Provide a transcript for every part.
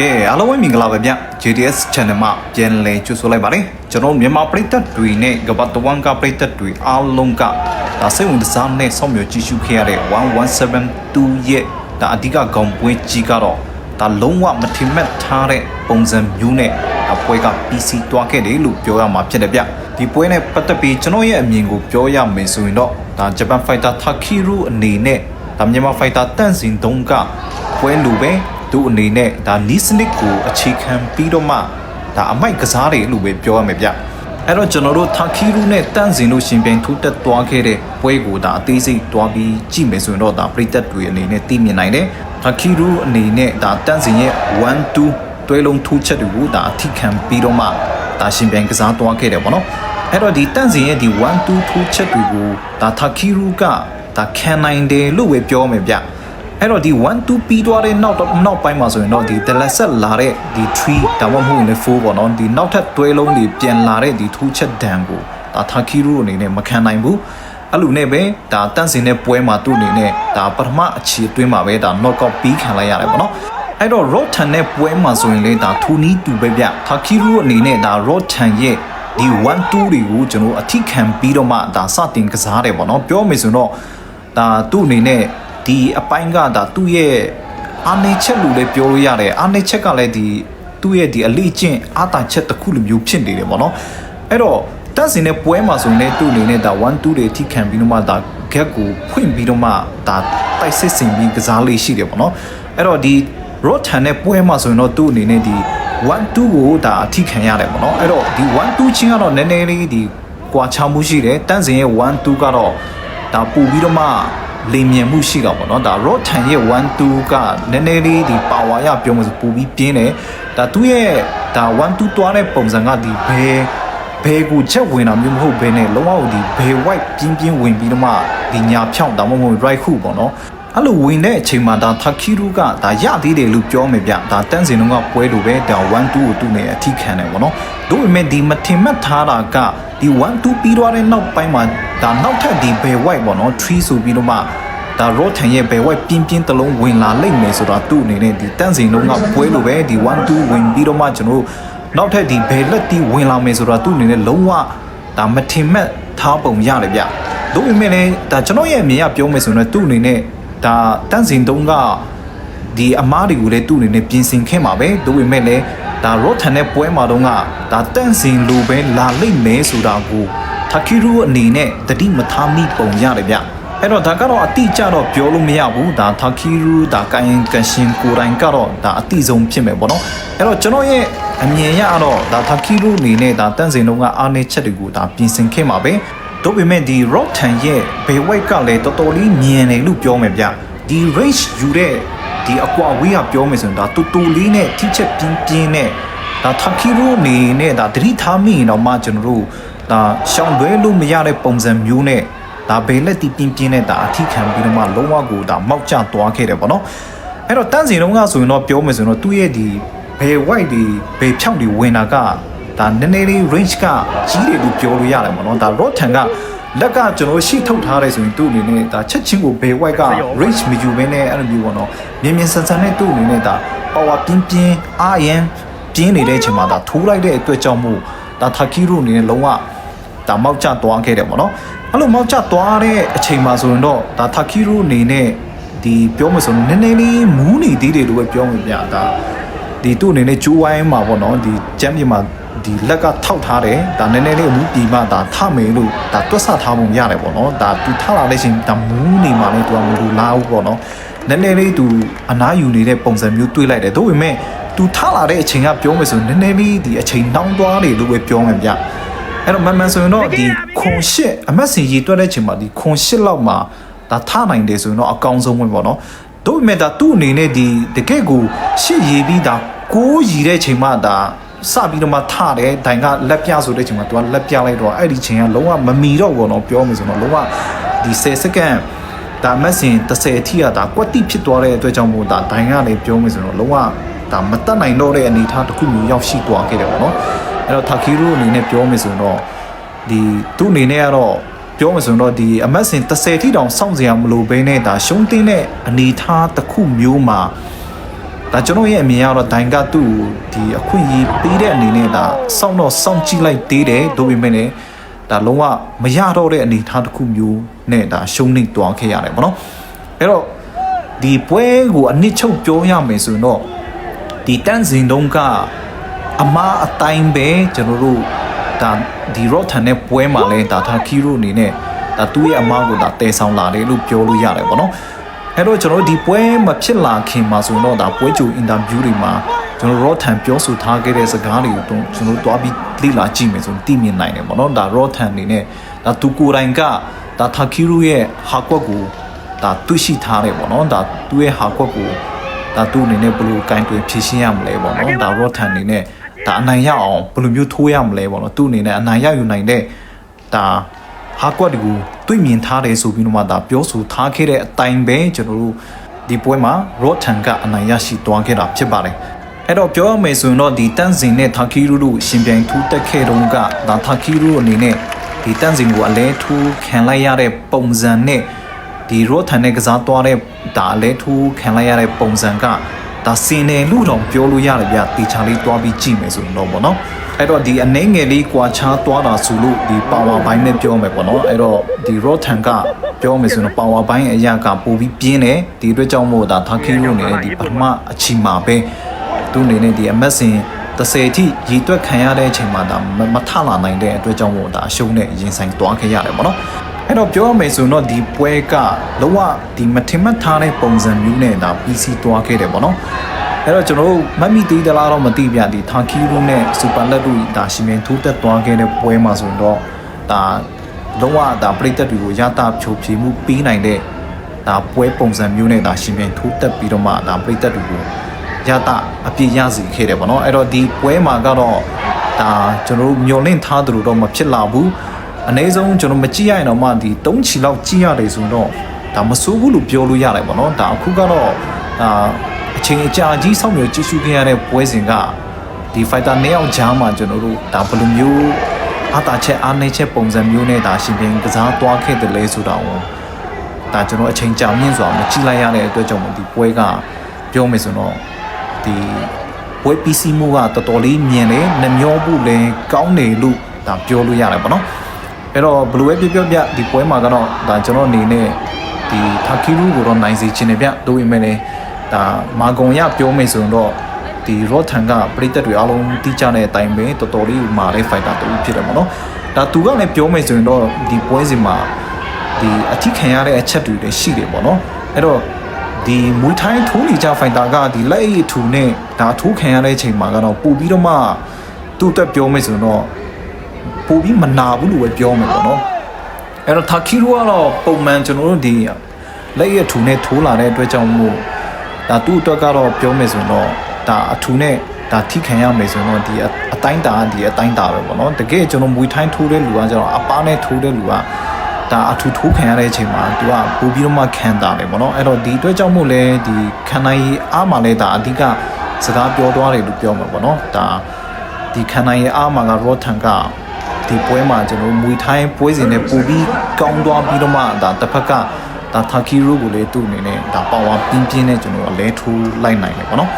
ကဲအားလုံးပဲမင်္ဂလာပါဗျ JDS Channel မှာပြန်လည်ကြိုဆိုလိုက်ပါတယ်ကျွန်တော်မြန်မာပရိသတ်တွေနဲ့ကမ္ဘာတဝန်းကပရိသတ်တွေအားလုံးကဒါစိတ်ဝင်စားနဲ့စောင့်မျှော်ကြည့်ရှုခဲ့ရတဲ့1172ရဲ့ဒါအဓိကဂုံပွဲကြီးကတော့ဒါလုံးဝမထင်မှတ်ထားတဲ့ပုံစံမျိုးနဲ့အပွဲက PC တွားခဲ့တယ်လို့ပြောရမှာဖြစ်တယ်ဗျဒီပွဲနဲ့ပတ်သက်ပြီးကျွန်တော်ရဲ့အမြင်ကိုပြောရမယ်ဆိုရင်တော့ဒါ Japan Fighter Takiru အနေနဲ့ဒါမြန်မာ Fighter တန့်စင်တုံးကပွဲလူပဲ သူအနေနဲ့ဒါနီးစနစ်ကိုအခြေခံပြီးတော့မှဒါအမိုက်ကစားတယ်လို့ပဲပြောရမယ်ဗျအဲ့တော့ကျွန်တော်တို့ Takiru နဲ့တန့်စင်လို့ရှင်ပြန်ထိုးတက်သွားခဲ့တဲ့ပွဲကိုဒါအသေးစိတ်တွားပြီးကြည့်မယ်ဆိုရင်တော့ဒါပြည်သက်တွေအနေနဲ့သိမြင်နိုင်တယ် Takiru အနေနဲ့ဒါတန့်စင်ရဲ့1 2တွဲလုံးထိုးချက်တွေကိုဒါအထိခံပြီးတော့မှဒါရှင်ပြန်ကစားသွားခဲ့တယ်ပေါ့နော်အဲ့တော့ဒီတန့်စင်ရဲ့ဒီ1 2ထိုးချက်တွေကိုဒါ Takiru ကဒါခံနိုင်တယ်လို့ပဲပြောမယ်ဗျ အဲ့တော့ဒီ1 2ပြီးသွားတဲ့နောက်တော့နောက်ပိုင်းမှာဆိုရင်တော့ဒီ the lesson လာတဲ့ဒီ3ဒါမှမဟုတ်ရင်4ပေါ့နော်ဒီနောက်ထပ်တွဲလုံးတွေပြန်လာတဲ့ဒီထိုးချက်ဒဏ်ကိုဒါ Takiru အနေနဲ့မခံနိုင်ဘူးအဲ့လိုနဲ့ပဲဒါတန့်စင်တဲ့ပွဲမှာသူ့အနေနဲ့ဒါပထမအခြေအတွင်းမှာပဲဒါ knockout ပြီးခံလိုက်ရတယ်ပေါ့နော်အဲ့တော့ Rotan နဲ့ပွဲမှာဆိုရင်လေဒါထူနီးတူပဲဗျ Takiru အနေနဲ့ဒါ Rotan ရဲ့ဒီ1 2တွေကိုကျွန်တော်အထိခံပြီးတော့မှဒါစတင်ကစားတယ်ပေါ့နော်ပြောမယ်ဆိုတော့ဒါသူ့အနေနဲ့ ဒီအပိုင်းကဒါသူ့ရဲ့အာနေချက်လို့လည်းပြောလို့ရတယ်အာနေချက်ကလည်းဒီသူ့ရဲ့ဒီအလေးကျင့်အာတာချက်တစ်ခုလိုမျိုးဖြစ်နေတယ်ပေါ့နော်အဲ့တော့တက်စင်တဲ့ပွဲမှာဆိုရင်လည်းသူ့အနေနဲ့ဒါ1 2တွေအထိခံပြီးတော့မှဒါ gap ကိုဖွင့်ပြီးတော့မှဒါတိုက်စစ်စင်ပြီးကစားလေးရှိတယ်ပေါ့နော်အဲ့တော့ဒီ Rotan နဲ့ပွဲမှာဆိုရင်တော့သူ့အနေနဲ့ဒီ1 2ကိုဒါအထိခံရတယ်ပေါ့နော်အဲ့တော့ဒီ1 2ချင်းကတော့နည်းနည်းလေးဒီကွာခြားမှုရှိတယ်တန်းစင်ရဲ့1 2ကတော့ဒါပူပြီးတော့မှ လင်မြန်မှုရှိတာပေါ့နော်ဒါ Rotan ရဲ့1 2ကနည်းနည်းလေးဒီ power ရပြောမှဆိုပူပြီးပြင်းတယ်ဒါသူ့ရဲ့ဒါ1 2တွားတဲ့ပုံစံကဒီဘယ်ဘယ်ကိုချက်ဝင်တာမျိုးမဟုတ်ဘဲနဲ့လုံးဝဒီဘယ် white ပြင်းပြင်းဝင်ပြီးတော့မှဒီညာဖြောင်းဒါမှမဟုတ် right ခုပေါ့နော်အဲ့လိုဝင်တဲ့အချိန်မှာဒါ Takiru ကဒါရသေးတယ်လို့ပြောမယ်ဗျဒါတန်းစင်တော့ကပွဲလိုပဲဒါ1 2ကိုသူ့နဲ့အထိခံတယ်ပေါ့နော် တို့ပေမဲ့ဒီမထင်မှတ်ထားတာကဒီ1 2ပြီးသွားတဲ့နောက်ပိုင်းမှာဒါနောက်ထပ်ဒီဘယ် white ပေါ့နော်3ဆိုပြီးတော့မှဒါ Rotan ရဲ့ဘယ် white ပြင်းပြင်းတလုံးဝင်လာလိမ့်မယ်ဆိုတာသူ့အနေနဲ့ဒီတန်းစင်တော့ကပွဲလိုပဲဒီ1 2ဝင်ပြီးတော့မှကျွန်တော်တို့နောက်ထပ်ဒီဘယ်လက်တီဝင်လာမယ်ဆိုတာသူ့အနေနဲ့လုံးဝဒါမထင်မှတ်ထားပုံရတယ်ဗျတို့ပေမဲ့လည်းဒါကျွန်တော်ရဲ့အမြင်ကပြောမယ်ဆိုရင်သူ့အနေနဲ့ဒါတန်းစင်တုံးကဒီအမားတွေကိုလည်းသူ့အနေနဲ့ပြင်ဆင်ခဲ့မှာပဲတို့ပေမဲ့လည်း ဒါရော့ထန်တဲ့ပွဲမှာတော့ကဒါတန့်စင်လိုပဲလာလိမ့်မယ်ဆိုတာကိုတာကီရူအနေနဲ့တတိမထားမိပုံရတယ်ဗျအဲ့တော့ဒါကတော့အတိအကျတော့ပြောလို့မရဘူးဒါတာကီရူဒါကိုင်ကန်ရှင်ကိုရိုင်းကတော့ဒါအတိဆုံးဖြစ်မယ်ပေါ့နော်အဲ့တော့ကျွန်တော်ရဲ့အမြင်ရတော့ဒါတာကီရူအနေနဲ့ဒါတန့်စင်တုံးကအားနေချက်တွေကိုဒါပြင်ဆင်ခဲ့မှာပဲတို့ပေမဲ့ဒီ rock ထန်ရဲ့ဘေဝိတ်ကလည်းတော်တော်လေးမြင်တယ်လို့ပြောမယ်ဗျဒီ range ယူတဲ့ ဒီအကွာဝေးကပြောမယ်ဆိုရင်ဒါတူတူလေးနဲ့ထိချက်ပြင်းပြင်းနဲ့ဒါတာကီရိုနေနဲ့ဒါတတိထားမိရင်တော့မှကျွန်တော်တို့ဒါရှောင်းလွဲလို့မရတဲ့ပုံစံမျိုးနဲ့ဒါဘေလက်တီပြင်းပြင်းနဲ့ဒါအထိခံပြီးတော့မှလုံးဝကိုဒါမောက်ကျသွားခဲ့တယ်ပေါ့နော်အဲ့တော့တန်းစီတုံးကဆိုရင်တော့ပြောမယ်ဆိုရင်တော့သူ့ရဲ့ဒီဘယ် white ဒီဘယ်ဖြောင်းဒီဝင်တာကဒါနည်းနည်းလေး range ကကြီးတယ်လို့ပြောလို့ရတယ်ပေါ့နော်ဒါ Rotan က လက်ကကျွန်တော်ရှေ့ထုတ်ထားတယ်ဆိုရင်သူ့အနေနဲ့ဒါချက်ချင်းကိုဘယ် white က range မယူဘဲနဲ့အဲ့လိုမျိုးပေါ့နော်မြင်မြင်ဆန်ဆန်နဲ့သူ့အနေနဲ့ဒါ power ပြင်းပြင်းအားရန်ပြင်းနေတဲ့အချိန်မှာဒါထိုးလိုက်တဲ့အတွက်ကြောင့်မို့ဒါ Takiru အနေနဲ့လုံးဝဒါမောက်ကျသွားခဲ့တယ်ပေါ့နော်အဲ့လိုမောက်ကျသွားတဲ့အချိန်မှာဆိုရင်တော့ဒါ Takiru အနေနဲ့ဒီပြောမှဆိုနည်းနည်းလေးမူးနေသေးတယ်လို့ပဲပြောမှပြဒါဒီသူ့အနေနဲ့ကျိုးဝိုင်းမှာပေါ့နော်ဒီချမ်းမြေမှာ ဒီလက်ကထောက်ထားတယ်ဒါနည်းနည်းလေးအမှုပြီးမှဒါထမယ်လို့ဒါတွက်ဆထားပုံရတယ်ပေါ့နော်ဒါသူထလာတဲ့ချိန်ဒါမူးနေမှလည်းသူကမလူလားဘူးပေါ့နော်နည်းနည်းလေးသူအနားယူနေတဲ့ပုံစံမျိုးတွေးလိုက်တယ်ဒါပေမဲ့သူထလာတဲ့အချိန်ကပြောမယ်ဆိုနည်းနည်းလေးဒီအချိန်နှောင်းသွားတယ်လို့ပဲပြောမှပြအဲ့တော့မန်မန်ဆိုရင်တော့ဒီခွန်ရှစ်အမတ်စင်ကြီးတွက်တဲ့အချိန်မှာဒီခွန်ရှစ်လောက်မှာဒါထနိုင်တယ်ဆိုရင်တော့အကောင်းဆုံးပဲပေါ့နော်ဒါပေမဲ့ဒါသူ့အနေနဲ့ဒီတကယ့်ကိုရှစ်ရေးပြီးဒါကိုးရည်တဲ့အချိန်မှဒါ စပြီးတော့မှထတယ်ဒိုင်ကလက်ပြဆိုတဲ့အချိန်မှာသူကလက်ပြလိုက်တော့အဲ့ဒီချိန်ကလုံးဝမမီတော့ဘောနော်ပြောမယ်ဆိုတော့လုံးဝဒီ10စက္ကန့်ဒါမက်စင်30အထိကဒါကွက်တိဖြစ်သွားတဲ့အတွက်ကြောင့်မို့ဒါဒိုင်ကလည်းပြောမယ်ဆိုတော့လုံးဝဒါမတက်နိုင်တော့တဲ့အနေအထားတစ်ခုမျိုးရောက်ရှိသွားခဲ့တယ်ပေါ့နော်အဲ့တော့တာကီရိုအနေနဲ့ပြောမယ်ဆိုတော့ဒီသူ့အနေနဲ့ကတော့ပြောမယ်ဆိုတော့ဒီအမတ်စင်30ထိတောင်စောင့်စရာမလိုဘဲနဲ့ဒါရှုံးတင်းတဲ့အနေအထားတစ်ခုမျိုးမှာ ဒါကျွန်တော်ရဲ့အမြင်ကတော့ဒိုင်ကသူ့ကိုဒီအခွင့်အရေးပေးတဲ့အနေနဲ့ဒါစောင့်တော့စောင့်ကြည့်လိုက်သေးတယ်ဒါပေမဲ့လည်းဒါလုံးဝမရတော့တဲ့အနေအထားတစ်ခုမျိုးနဲ့ဒါရှုံးနေသွားခဲ့ရတယ်ပေါ့နော်အဲ့တော့ဒီပွဲကိုအနစ်ချုပ်ပြောရမယ်ဆိုရင်တော့ဒီတန်းစင်တုံးကအမားအတိုင်းပဲကျွန်တော်တို့ဒါဒီရော့ထန်တဲ့ပွဲမှာလဲဒါတာခီရိုအနေနဲ့ဒါသူ့ရဲ့အမားကိုဒါတည်ဆောင်လာတယ်လို့ပြောလို့ရတယ်ပေါ့နော် အဲ့တော့ကျွန်တော်တို့ဒီပွဲမဖြစ်လာခင်မှာဆိုတော့ဒါပွဲကြိုအင်တာဗျူးတွေမှာကျွန်တော်ရော့ထန်ပြောဆိုထားခဲ့တဲ့စကားတွေကိုတော့ကျွန်တော်တွားပြီးလေ့လာကြည့်မယ်ဆိုရင်သိမြင်နိုင်တယ်ပေါ့နော်ဒါရော့ထန်အနေနဲ့ဒါသူကိုယ်တိုင်ကဒါတာခီရိုရဲ့ဟာကွက်ကိုဒါတွေ့ရှိထားတယ်ပေါ့နော်ဒါသူ့ရဲ့ဟာကွက်ကိုဒါသူ့အနေနဲ့ဘယ်လိုကင်တွင်ဖြည့်ရှင်းရမလဲပေါ့နော်ဒါရော့ထန်အနေနဲ့ဒါအနိုင်ရအောင်ဘယ်လိုမျိုးထိုးရမလဲပေါ့နော်သူ့အနေနဲ့အနိုင်ရယူနိုင်တဲ့ဒါ ဟာကွက်တွေကိုတွေ့မြင်ထားတယ်ဆိုပြီးတော့မှဒါပြောဆိုထားခဲ့တဲ့အတိုင်းပဲကျွန်တော်တို့ဒီပွဲမှာ Rotten ကအနိုင်ရရှိသွားခဲ့တာဖြစ်ပါတယ်အဲ့တော့ပြောရမယ်ဆိုရင်တော့ဒီတန့်စင်နဲ့ထာကီရူတို့ရှင်ပြိုင်ထူးတက်ခဲ့တုန်းကဒါထာကီရူအနေနဲ့ဒီတန့်စင်ကိုအလဲထူးခံလိုက်ရတဲ့ပုံစံနဲ့ဒီ Rotten နဲ့ကစားသွားတဲ့ဒါအလဲထူးခံလိုက်ရတဲ့ပုံစံက ဒါစင်တယ်လို့တော့ပြောလို့ရတယ်ဗျတေချာလေးတွားပြီးကြည့်မယ်ဆိုရင်တော့ဗောနော်အဲ့တော့ဒီအနေငယ်လေးကွာခြားသွားတာဆိုလို့ဒီ power ဘိုင်းနဲ့ပြောမယ်ပေါ့နော်အဲ့တော့ဒီ Rotten ကပြောမယ်ဆိုရင် power ဘိုင်းအရာကပိုပြီးပြင်းတယ်ဒီအတွက်ကြောင့်မို့ဒါ Taki လို့နေတဲ့ဒီပထမအချီမှာပဲသူအနေနဲ့ဒီအမက်စင်30အထိရည်တွက်ခံရတဲ့အချိန်မှာဒါမထလာနိုင်တဲ့အတွက်ကြောင့်မို့ဒါအရှုံးနဲ့ရင်ဆိုင်သွားခဲ့ရတယ်ပေါ့နော် အဲ့တော့ပြောရမယ်ဆိုတော့ဒီပွဲကလုံးဝဒီမထင်မှတ်ထားတဲ့ပုံစံမျိုးနဲ့ဒါ PC သွားခဲ့တယ်ပေါ့နော်အဲ့တော့ကျွန်တော်တို့မတ်မီသေးတလားတော့မသိပြဒီထာကီရူနဲ့စူပါလက်တို့ဒါရှင်မင်းထိုးတက်သွားခဲ့တဲ့ပွဲမှာဆိုရင်တော့ဒါလုံးဝဒါပရိသတ်တွေကိုရတာဖြိုဖြေမှုပြီးနိုင်တဲ့ဒါပွဲပုံစံမျိုးနဲ့ဒါရှင်မင်းထိုးတက်ပြီးတော့မှဒါပရိသတ်တွေကိုရတာအပြည့်ရစီခဲ့တယ်ပေါ့နော်အဲ့တော့ဒီပွဲမှာကတော့ဒါကျွန်တော်တို့မျောလင့်ထားသလိုတော့မဖြစ်လာဘူး အနည်းဆုံးကျွန်တော်မကြည့်ရရင်တော့မှဒီ3ချီလောက်ကြည့်ရတယ်ဆိုတော့ဒါမဆိုးဘူးလို့ပြောလို့ရတယ်ပေါ့နော်ဒါအခုကတော့ဒါအချိန်အကြာကြီးစောင့်မျှော်ကြည့်ရှုခဲ့ရတဲ့ပွဲစဉ်ကဒီ fighter နှစ်ယောက်ကြားမှာကျွန်တော်တို့ဒါဘယ်လိုမျိုးအားတာချက်အားနည်းချက်ပုံစံမျိုးနဲ့ဒါရှင်ပြန်ကစားသွားခဲ့တယ်လဲဆိုတာကိုဒါကျွန်တော်အချိန်ကြာမြင့်စွာမကြည့်လိုက်ရတဲ့အတွက်ကြောင့်ဒီပွဲကပြောမယ်ဆိုတော့ဒီပွဲပီစီမှုကတော်တော်လေးမြင်တယ်နှမျောဖို့လည်းကောင်းတယ်လို့ဒါပြောလို့ရတယ်ပေါ့နော် အဲ့တော့ဘလူးပဲပြောပြောပြဒီပွဲမှာကတော့ဒါကျွန်တော်အနေနဲ့ဒီထာကီရူကိုတော့နိုင်စေချင်တယ်ဗျတို့ပေမဲ့လည်းဒါမာဂုံရပြောမယ်ဆိုရင်တော့ဒီရော့ထန်ကပရိသတ်တွေအားလုံးတိကျတဲ့အတိုင်းပဲတော်တော်လေးမာတဲ့ဖိုက်တာတူဖြစ်တယ်ပေါ့နော်ဒါသူကလည်းပြောမယ်ဆိုရင်တော့ဒီပွဲစဉ်မှာဒီအထိခံရတဲ့အချက်တွေလည်းရှိတယ်ပေါ့နော်အဲ့တော့ဒီမွေထိုင်းထိုးနေကြဖိုင်တာကဒီလက်ရည်ထူနဲ့ဒါထိုးခံရတဲ့အချိန်မှာကတော့ပို့ပြီးတော့မှသူ့အတွက်ပြောမယ်ဆိုရင်တော့ ပို့ပြီးမနာဘူးလို့ပဲပြောမယ်ပေါ့နော်အဲ့တော့တာကီရိုကတော့ပုံမှန်ကျွန်တော်တို့ဒီလက်ရည်ထူနဲ့ထိုးလာတဲ့အတွက်ကြောင့်မို့ဒါသူ့အတွက်ကတော့ပြောမယ်ဆိုရင်တော့ဒါအထူနဲ့ဒါထိခံရမယ်ဆိုတော့ဒီအတိုင်းတာဒီအတိုင်းတာပဲပေါ့နော်တကယ်ကျွန်တော်မွေထိုင်းထိုးတဲ့လူကကျတော့အပားနဲ့ထိုးတဲ့လူကဒါအထူထိုးခံရတဲ့အချိန်မှာသူကပို့ပြီးတော့မှခံတာတယ်ပေါ့နော်အဲ့တော့ဒီအတွက်ကြောင့်မို့လဲဒီခံနိုင်အားမှလဲဒါအဓိကစကားပြောသွားတယ်လို့ပြောမှာပေါ့နော်ဒါဒီခံနိုင်အားမှကရောထန်က ဒီပွဲမှာကျွန်တော်မွေထိုင်းပွဲစဉ်နဲ့ပို့ပြီးကောင်းသွားပြီးတော့မှဒါတစ်ဖက်ကဒါတာကီရိုကိုလည်းသူ့အနေနဲ့ဒါပါဝါပြင်းပြင်းနဲ့ကျွန်တော်အလဲထိုးလိုက်နိုင်တယ်ပေါ့နော်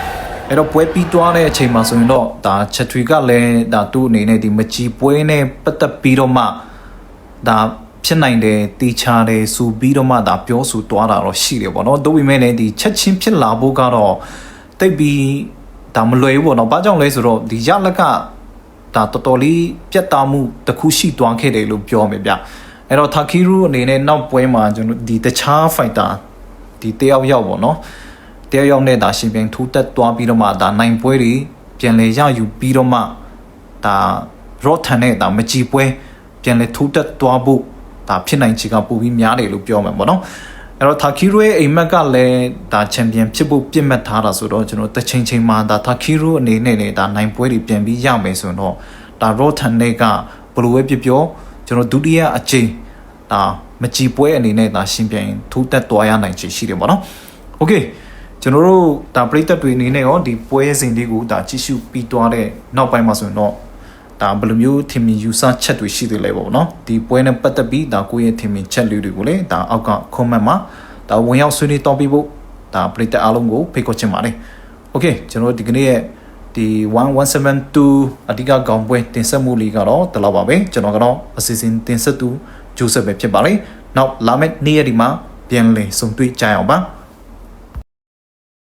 အဲ့တော့ပွဲပြီးသွားတဲ့အချိန်မှာဆိုရင်တော့ဒါချက်ထွေကလည်းဒါသူ့အနေနဲ့ဒီမချီပွဲနဲ့ပတ်သက်ပြီးတော့မှဒါဖြစ်နိုင်တယ်တေချာတယ်ဆိုပြီးတော့မှဒါပြောဆိုသွားတာတော့ရှိတယ်ပေါ့နော်တို့ပေမဲ့လည်းဒီချက်ချင်းဖြစ်လာဖို့ကတော့တိတ်ပြီးဒါမလွယ်ဘူးပေါ့နော်ဘာကြောင့်လဲဆိုတော့ဒီရလက်က ဒါတော်တော်လေးပြတ်သားမှုတစ်ခုရှိသွားခဲ့တယ်လို့ပြောမယ်ဗျအဲ့တော့တာကီရူအနေနဲ့နောက်ပွဲမှာကျွန်တော်ဒီတခြားဖိုက်တာဒီတယောက်ယောက်ပေါ့နော်တယောက်ယောက်နဲ့ဒါရှင်ပြိုင်ထိုးတက်သွားပြီးတော့မှဒါနိုင်ပွဲတွေပြန်လဲရယူပြီးတော့မှဒါရော့ထန်နဲ့ဒါမကြည်ပွဲပြန်လဲထိုးတက်သွားဖို့ဒါဖြစ်နိုင်ချေကပိုပြီးများတယ်လို့ပြောမှာပေါ့နော် အဲ့တော့ Takiru ရဲ့အိမ်မက်ကလည်းဒါချန်ပီယံဖြစ်ဖို့ပြစ်မှတ်ထားတာဆိုတော့ကျွန်တော်တစ်ချိန်ချိန်မှာဒါ Takiru အနေနဲ့လည်းဒါနိုင်ပွဲတွေပြန်ပြီးရမယ်ဆိုတော့ဒါ Rotten နဲ့ကဘလိုပဲပြပြောကျွန်တော်ဒုတိယအချိန်ဒါမကြည်ပွဲအနေနဲ့ဒါရှင်ပြိုင်ထိုးတက်သွားရနိုင်ချေရှိတယ်ပေါ့နော်။ Okay ကျွန်တော်တို့ဒါပရိသတ်တွေအနေနဲ့ရောဒီပွဲစဉ်လေးကိုဒါကြည့်ရှုပြီးသွားတဲ့နောက်ပိုင်းမှာဆိုရင်တော့ ဒါဘယ်လိုမျိုးထင်မြင်ယူဆချက်တွေရှိသေးလဲပေါ့နော်ဒီပွဲနဲ့ပတ်သက်ပြီးဒါကိုယ့်ရဲ့ထင်မြင်ချက်လေးတွေကိုလည်းဒါအောက်က comment မှာဒါဝင်ရောက်ဆွေးနွေးတော့ပြီးဖို့ဒါပရိသတ်အားလုံးကိုဖိတ်ခေါ်ချင်ပါတယ် โอเคကျွန်တော်ဒီကနေ့ရဲ့ဒီ1172အဓိကခေါင်းပွဲတင်ဆက်မှုလေးကတော့ဒီလောက်ပါပဲကျွန်တော်ကတော့အစီအစဉ်တင်ဆက်သူဂျိုးဆက်ပဲဖြစ်ပါလိမ့်နောက်လာမယ့်နေ့ရက်ဒီမှာပြန်လည်ဆုံတွေ့ကြရအောင်ပါ